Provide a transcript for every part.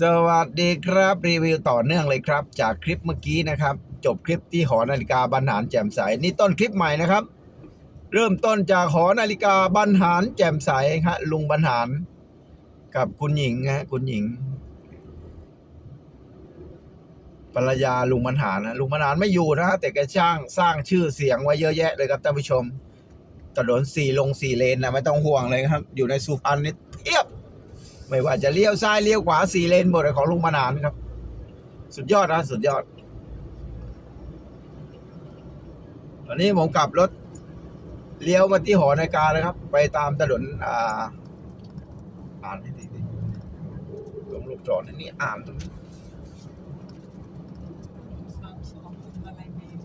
สวัสดีครับรีวิวต่อเนื่องเลยครับ จากคลิปเมื่อกี้นะครับ จบคลิปที่หอนาฬิกาบรรหารแจ่มใสนี่ต้นคลิปใหม่นะครับ เริ่มต้นจากหอนาฬิกาบรรหารแจ่มใสฮะลุงบรรหาร กับคุณหญิงฮะคุณหญิงภรรยาลุงบรรหารนะลุงบรรหารไม่อยู่นะฮะแต่แกช่างสร้างชื่อเสียงไว้เยอะแยะเลยครับท่านผู้ชมถนนสี่ลงสี่เลนนะไม่ต้องห่วงเลยครับ อยู่ในสุพรรณนี่ท ไม่ว่าจะเลี้ยวซ้ายเลี้ยวขวาสี่เลนหมดเลยของลุงมานานครับ สุดยอดนะสุดยอดตอนนี้ผมกลับรถเลี้ยวมาที่หอนาฬิกาเลยครับ ไปตามถนนอ่า อ่านให้ดีดิลงลูกจอดนี่อ่านสามสองคุณอะไรเมย์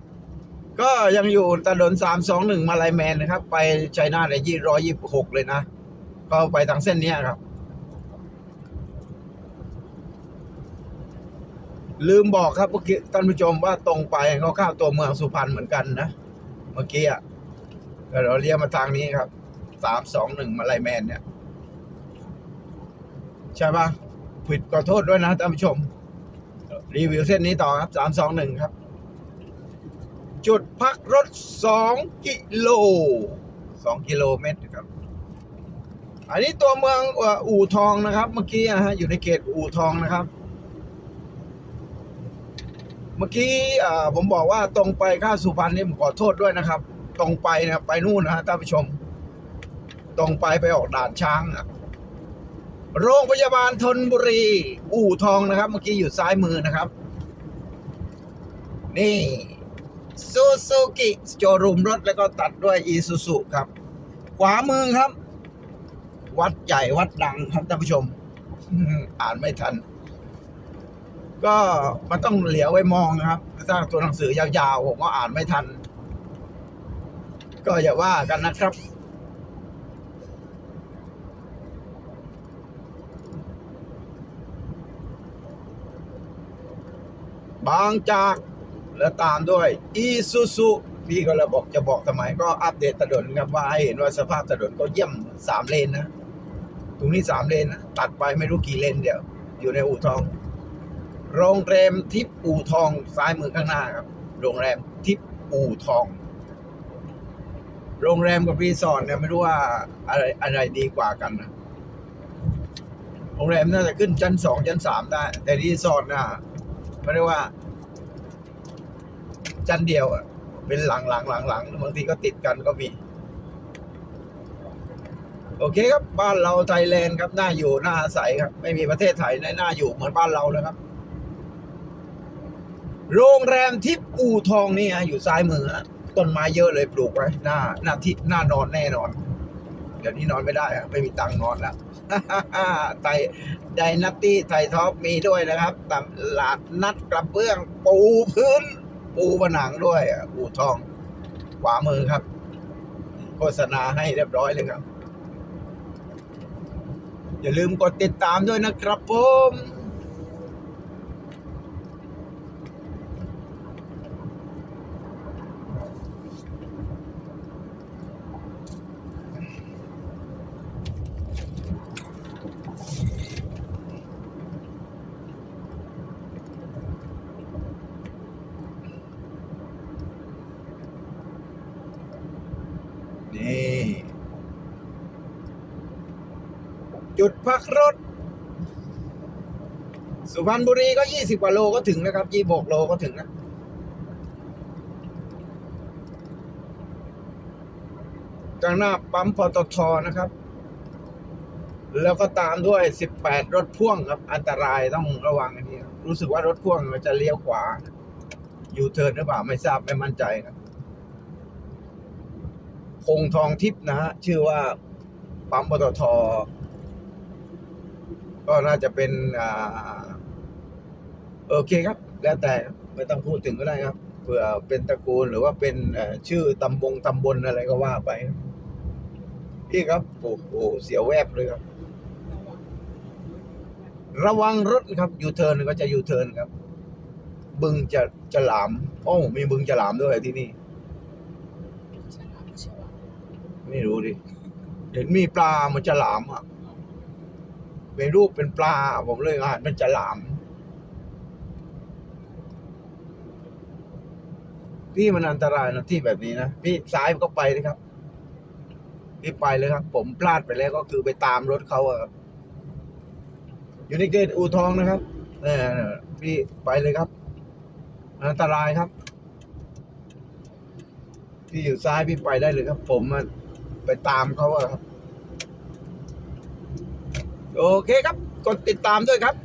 ก็ยังอยู่ถนนสามสองหนึ่งมาลายแมนนะครับ ไปชัยนาทเลยยี่ร้อยยี่หกเลยนะ ก็ไปทางเส้นนี้ครับ ลืมบอกครับเมื่อกี้ท่านผู้ชมว่าตรงไปเขาเข้าตัวเมืองสุพรรณเหมือนกันนะ เมื่อกี้อะแต่เราเลี้ยวมาทางนี้ครับสามสองหนึ่งมาลายแมนเนี่ย ใช่ปะผิดขอโทษด้วยนะท่านผู้ชม รีวิวเส้นนี้ต่อครับสามสองหนึ่งครับ จุดพักรถสองกิโลสองกิโลเมตรครับ อันนี้ตัวเมืองอู่ทองนะครับ เมื่อกี้อะฮะอยู่ในเขตอู่ทองนะครับ มื่อกี้ผมบอกว่าตรงไปข้าสุพรรณนี่ผมขอโทษด้วยนะครับ ตรงไปนะไปนู่นนะท่านผู้ชม ตรงไปไปออกด่านช้างอะโรงพยาบาลธนบุรี อู่ทองนะครับ เมื่อกี้อยู่ซ้ายมือนะครับ นี่ซูซูกิโจรูมรถแล้วก็ตัดด้วยอีซูซูครับ ขวามือครับ วัดใหญ่วัดดังครับท่านผู้ชม อ่านไม่ทัน ก็มันต้องเหลียวไว้มองนะครับถ้างตัวหนังสือยาวๆผมก็อ่านไม่ทัน ก็อย่าว่ากันนะครับ บางจากแล้วตามด้วยอีซูซูพี่ก็เลยบอกจะบอกทำไมก็อัปเดตถนนครับว่าให้เห็นว่าสภาพถนนก็เยี่ยมสามเลนนะ ตรงนี้สามเลนนะ ตัดไปไม่รู้กี่เลนเดียว อยู่ในอู่ทอง โรงแรมทิพย์อู่ทองซ้ายมือข้างหน้าครับ โรงแรมทิพย์อู่ทอง โรงแรมกับรีสอร์ทเนี่ยไม่รู้ว่าอะไรอะไรดีกว่ากันนะโรงแรมน่าจะขึ้นชั้นสองชั้นสามได้ แต่รีสอร์ทน่ะไม่ได้ว่าชั้นเดียวอะเป็นหลังหลังหลังหลังบางทีก็ติดกันก็มี โอเคครับ บ้านเราไทยแลนด์ครับน่าอยู่น่าอาศัยครับ ไม่มีประเทศไทยในน่าอยู่เหมือนบ้านเราเลยครับ โรงแรมทิพย์อู่ทองนี่ฮะอยู่ซ้ายมือฮะต้นไม้เยอะเลยปลูกไว้หน้าหน้าที่หน้านอนแน่นอน เดี๋ยวนี้นอนไม่ได้อะไม่มีตังค์นอนแล้วไทยไดนัตตี้ไทยท็อปมีด้วยนะครับตลาดนัดกระเบื้อง ปูพื้น ปูผนังด้วยอู่ทอง ขวามือครับ โฆษณาให้เรียบร้อยเลยครับ อย่าลืมกดติดตามด้วยนะครับผม นี่ จุดพักรถ สุพรรณบุรีก็ยี่สิบกว่าโลก็ถึงนะครับยี่บกโลก็ถึงนะกลางหน้าปั๊มปตทนะครับ แล้วก็ตามด้วยสิบแปดรถพ่วงครับ อันตรายต้องระวังอันนี้รู้สึกว่ารถพ่วงมันจะเลี้ยวขวา อยู่เทินหรือเปล่าไม่ทราบไม่มั่นใจครับคงทองทิพย์นะฮะชื่อว่าปั๊มปตท ก็น่าจะเป็นอ่าโอเคครับ แล้วแต่ครับไม่ต้องพูดถึงก็ได้ครับเผื่อเป็นตระกูลหรือว่าเป็นเอ่อชื่อตำบงตำบลอะไรก็ว่าไปครับพี่ครับโอ้โหเสียวแวบเลยครับ ระวังรถครับยูเทิร์นก็จะยูเทิร์นครับ บึงจะจะหลามโอ้มีบึงจะหลามด้วยที่นี่ฉลามฉลามไม่รู้ดิเห็นมีปลามันจะหลามอะ เป็นรูปเป็นปลา ผมเลยอ่านเป็นฉลาม พี่มันอันตรายนะที่แบบนี้นะ พี่ซ้ายก็ไปเลยครับ พี่ไปเลยครับ ผมพลาดไปแล้วก็คือไปตามรถเขาครับ อยู่ในเกตอูทองนะครับเนี่ยพี่ไปเลยครับ อันตรายครับ พี่อยู่ซ้ายพี่ไปได้เลยครับ ผมไปตามเขาครับ โอเคครับ กดติดตามด้วยครับ